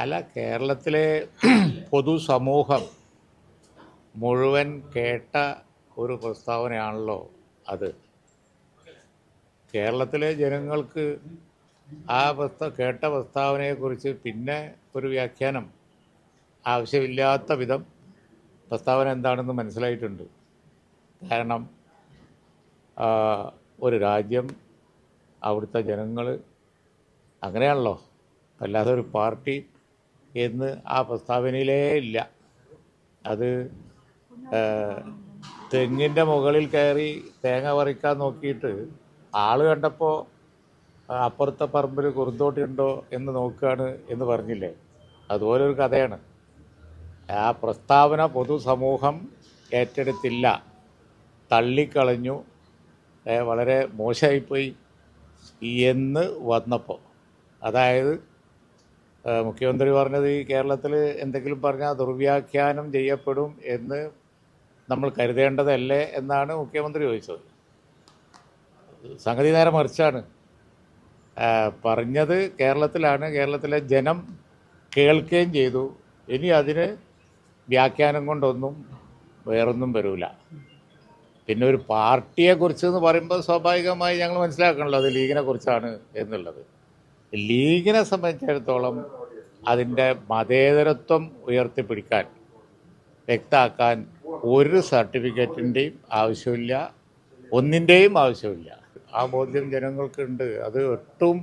അല്ല കേരളത്തിലെ പൊതുസമൂഹം മുഴുവൻ കേട്ട ഒരു പ്രസ്താവനയാണല്ലോ അത്. കേരളത്തിലെ ജനങ്ങൾക്ക് ആ പ്രസ്ത കേട്ട പ്രസ്താവനയെക്കുറിച്ച് പിന്നെ ഒരു വ്യാഖ്യാനം ആവശ്യമില്ലാത്ത വിധം പ്രസ്താവന എന്താണെന്ന് മനസ്സിലായിട്ടുണ്ട്. കാരണം ഒരു രാജ്യം അവിടുത്തെ ജനങ്ങൾ അങ്ങനെയാണല്ലോ. അല്ലാതെ ഒരു പാർട്ടി എന്ന് ആ പ്രസ്താവനയിലേ ഇല്ല. അത് തെങ്ങിന്റെ മുകളിൽ കയറി തേങ്ങ പറിക്കാൻ നോക്കിയിട്ട് ആൾ കണ്ടപ്പോൾ അപ്പുറത്തെ പറമ്പിൽ കുറുന്തോട്ടിയുണ്ടോ എന്ന് നോക്കുകയാണ് എന്ന് പറഞ്ഞില്ലേ? അതുപോലെ ഒരു കഥയാണ്. ആ പ്രസ്താവന പൊതുസമൂഹം ഏറ്റെടുത്തില്ല. തള്ളിക്കളഞ്ഞു. വളരെ മോശമായിപ്പോയി എന്ന് വന്നപ്പോൾ അതായത് മുഖ്യമന്ത്രി പറഞ്ഞത് ഈ കേരളത്തിൽ എന്തെങ്കിലും പറഞ്ഞാൽ ദുർവ്യാഖ്യാനം ചെയ്യപ്പെടും എന്ന് നമ്മൾ കരുതേണ്ടതല്ലേ എന്നാണ് മുഖ്യമന്ത്രി ചോദിച്ചത്. സംഗതി നേരെ മറിച്ചാണ്. പറഞ്ഞത് കേരളത്തിലാണ്. കേരളത്തിലെ ജനം കേൾക്കുകയും ചെയ്തു. ഇനി അതിന് വ്യാഖ്യാനം കൊണ്ടൊന്നും വേറൊന്നും വരില്ല പിന്നെ ഒരു പാർട്ടിയെക്കുറിച്ച് എന്ന് പറയുമ്പോൾ സ്വാഭാവികമായി ഞങ്ങൾ മനസ്സിലാക്കണല്ലോ അത് ലീഗിനെ കുറിച്ചാണ് എന്നുള്ളത്. ലീഗിനെ സംബന്ധിച്ചിടത്തോളം അതിന്റെ മതേതരത്വം ഉയർത്തിപ്പിടിക്കാൻ വ്യക്താക്കാൻ ഒരു സർട്ടിഫിക്കറ്റിന്റെയും ആവശ്യമില്ല ഒന്നിന്റെയും ആവശ്യമില്ല. ആ ബോധ്യം ജനങ്ങൾക്കുണ്ട്. അത് ഒട്ടും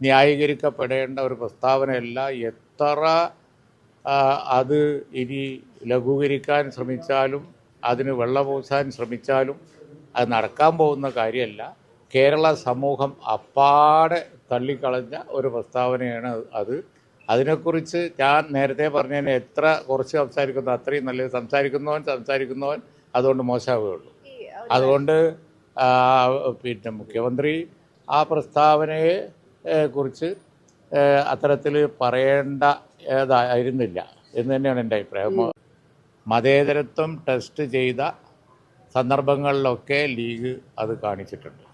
ന്യായീകരിക്കപ്പെടേണ്ട ഒരു പ്രസ്താവനയല്ല. എത്ര അത് ഇനി ലഘൂകരിക്കാൻ ശ്രമിച്ചാലും അതിന് വെള്ളപൂശാൻ ശ്രമിച്ചാലും അത് നടക്കാൻ പോകുന്ന കാര്യമല്ല. കേരള സമൂഹം അപ്പാടെ തള്ളിക്കളഞ്ഞ ഒരു പ്രസ്താവനയാണ് അത്. അതിനെക്കുറിച്ച് ഞാൻ നേരത്തെ പറഞ്ഞതിന് എത്ര കുറച്ച് സംസാരിക്കുന്നു അത്രയും നല്ലത് സംസാരിക്കുന്നവൻ സംസാരിക്കുന്നവൻ അതുകൊണ്ട് മോശമാവുകയുള്ളൂ. അതുകൊണ്ട് പിന്നെ മുഖ്യമന്ത്രി ആ പ്രസ്താവനയെ കുറിച്ച് അത്തരത്തിൽ പറയേണ്ട ഏതായിരുന്നില്ല എന്ന് തന്നെയാണ് എന്റെ അഭിപ്രായം. മതേതരത്വം ടെസ്റ്റ് ചെയ്ത സന്ദർഭങ്ങളിലൊക്കെ ലീഗ് അത് കാണിച്ചിട്ടുണ്ട്.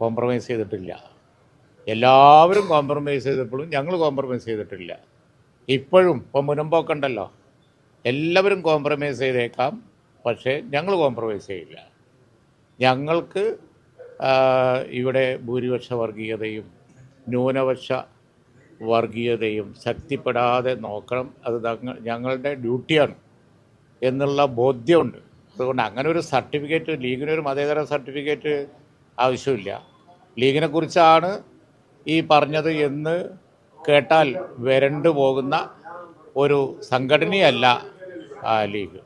കോംപ്രമൈസ് ചെയ്തിട്ടില്ല. എല്ലാവരും കോംപ്രമൈസ് ചെയ്തപ്പോഴും ഞങ്ങൾ കോംപ്രമൈസ് ചെയ്തിട്ടില്ല. ഇപ്പോഴും ഇപ്പം മുനമ്പോക്കുണ്ടല്ലോ. എല്ലാവരും കോംപ്രമൈസ് ചെയ്തേക്കാം പക്ഷേ ഞങ്ങൾ കോംപ്രമൈസ് ചെയ്യില്ല. ഞങ്ങൾക്ക് ഇവിടെ ഭൂരിപക്ഷ വർഗീയതയും ന്യൂനപക്ഷ വർഗീയതയും ശക്തിപ്പെടാതെ നോക്കണം. അത് ഞങ്ങ- ഞങ്ങളുടെ ഡ്യൂട്ടിയാണ് എന്നുള്ള ബോധ്യമുണ്ട്. അതുകൊണ്ട് അങ്ങനെ ഒരു സർട്ടിഫിക്കറ്റ് ലീഗിനൊരു മതേതര സർട്ടിഫിക്കറ്റ് ആവശ്യമില്ല. ലീഗിനെ കുറിച്ചാണ് ഈ പറഞ്ഞത് എന്ന് കേട്ടാൽ വരണ്ടു പോകുന്ന ഒരു സംഘടനയല്ല ലീഗ്.